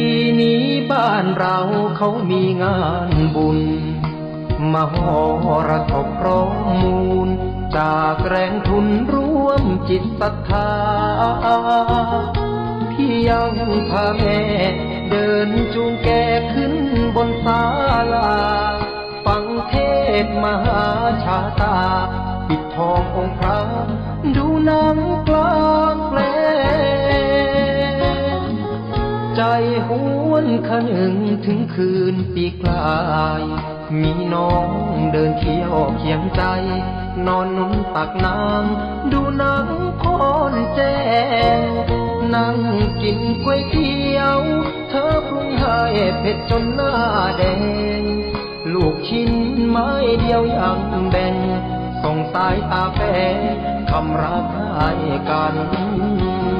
ีนี้บ้านเราเขามีงานบุญ มหรสพร้อมมูล จากแรงทุนร่วมจิตศรัทธาพี่ยังพาแม่ เดินจูงแกขึ้นบนศาลา ฟังเทศมหาชาตา ปิดทององค์พระดูนังกลา ใจหวนขนึงถึงคืนปีกลาย มีน้องเดินเที่ยวเคียงใจ นอนนุนตักน้ำดูหนังพรแจ้ง นั่งกินก๋วยเตี๋ยว เธอปรุงให้เผ็ดจนหน้าแดง ลูกชิ้นไม้เดียวยังแบ่งส่งสายตาแฟคำรักให้กัน